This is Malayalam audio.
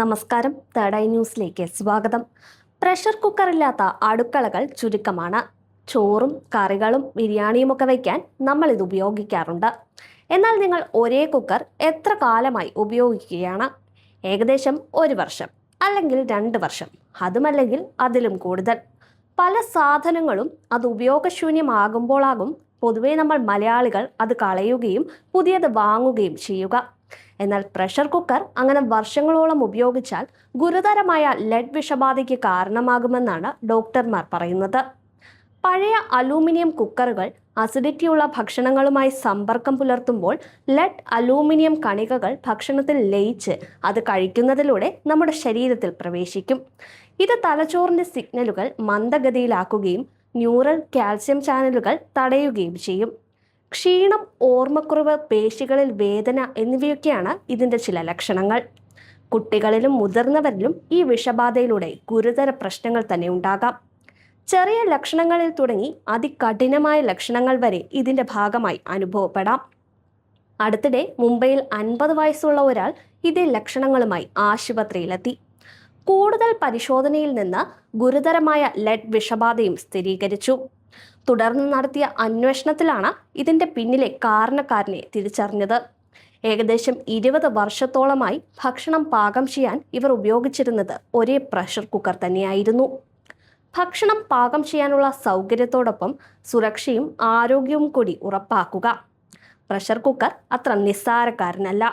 നമസ്കാരം. തേർഡ് ന്യൂസിലേക്ക് സ്വാഗതം. പ്രഷർ കുക്കറില്ലാത്ത അടുക്കളകൾ ചുരുക്കമാണ്. ചോറും കറികളും ബിരിയാണിയും ഒക്കെ വയ്ക്കാൻ നമ്മൾ ഇത് ഉപയോഗിക്കാറുണ്ട്. എന്നാൽ നിങ്ങൾ ഒരേ കുക്കർ എത്ര കാലമായി ഉപയോഗിക്കുകയാണ്? ഏകദേശം ഒരു വർഷം അല്ലെങ്കിൽ രണ്ട് വർഷം. അതുമല്ലെങ്കിൽ അതിലും കൂടുതൽ. പല സാധനങ്ങളും അത് ഉപയോഗശൂന്യമാകുമ്പോഴാകും പൊതുവേ നമ്മൾ മലയാളികൾ അത് കളയുകയും പുതിയത് വാങ്ങുകയും ചെയ്യുക. എന്നാൽ പ്രഷർ കുക്കർ അങ്ങനെ വർഷങ്ങളോളം ഉപയോഗിച്ചാൽ ഗുരുതരമായ ലെഡ് വിഷബാധയ്ക്ക് കാരണമാകുമെന്നാണ് ഡോക്ടർമാർ പറയുന്നത്. പഴയ അലൂമിനിയം കുക്കറുകൾ അസിഡിറ്റിയുള്ള ഭക്ഷണങ്ങളുമായി സമ്പർക്കം പുലർത്തുമ്പോൾ ലെഡ് അലൂമിനിയം കണികകൾ ഭക്ഷണത്തിൽ ലയിച്ച് അത് കഴിക്കുന്നതിലൂടെ നമ്മുടെ ശരീരത്തിൽ പ്രവേശിക്കും. ഇത് തലച്ചോറിന്റെ സിഗ്നലുകൾ മന്ദഗതിയിലാക്കുകയും ന്യൂറൽ കാൽസ്യം ചാനലുകൾ തടയുകയും ചെയ്യും. ക്ഷീണം ഓർമ്മക്കുറവ് പേശികളിൽ വേദന എന്നിവയൊക്കെയാണ് ഇതിന്റെ ചില ലക്ഷണങ്ങൾ. കുട്ടികളിലും മുതിർന്നവരിലും ഈ വിഷബാധയിലൂടെ ഗുരുതര പ്രശ്നങ്ങൾ തന്നെ ഉണ്ടാകാം. ചെറിയ ലക്ഷണങ്ങളിൽ തുടങ്ങി അതികഠിനമായ ലക്ഷണങ്ങൾ വരെ ഇതിന്റെ ഭാഗമായി അനുഭവപ്പെടാം. അടുത്തിടെ മുംബൈയിൽ അൻപത് വയസ്സുള്ള ഒരാൾ ഇതേ ലക്ഷണങ്ങളുമായി ആശുപത്രിയിലെത്തി. കൂടുതൽ പരിശോധനയിൽ നിന്ന് ഗുരുതരമായ ലെഡ് വിഷബാധയും സ്ഥിരീകരിച്ചു. തുടർന്ന് നടത്തിയ അന്വേഷണത്തിലാണ് ഇതിന്റെ പിന്നിലെ കാരണക്കാരനെ തിരിച്ചറിഞ്ഞത്. ഏകദേശം ഇരുപത് വർഷത്തോളമായി ഭക്ഷണം പാകം ചെയ്യാൻ ഇവർ ഉപയോഗിച്ചിരുന്നത് ഒരേ പ്രഷർ കുക്കർ തന്നെയായിരുന്നു. ഭക്ഷണം പാകം ചെയ്യാനുള്ള സൗകര്യത്തോടൊപ്പം സുരക്ഷയും ആരോഗ്യവും കൂടി ഉറപ്പാക്കുക. പ്രഷർ കുക്കർ അത്ര നിസ്സാരക്കാരനല്ല.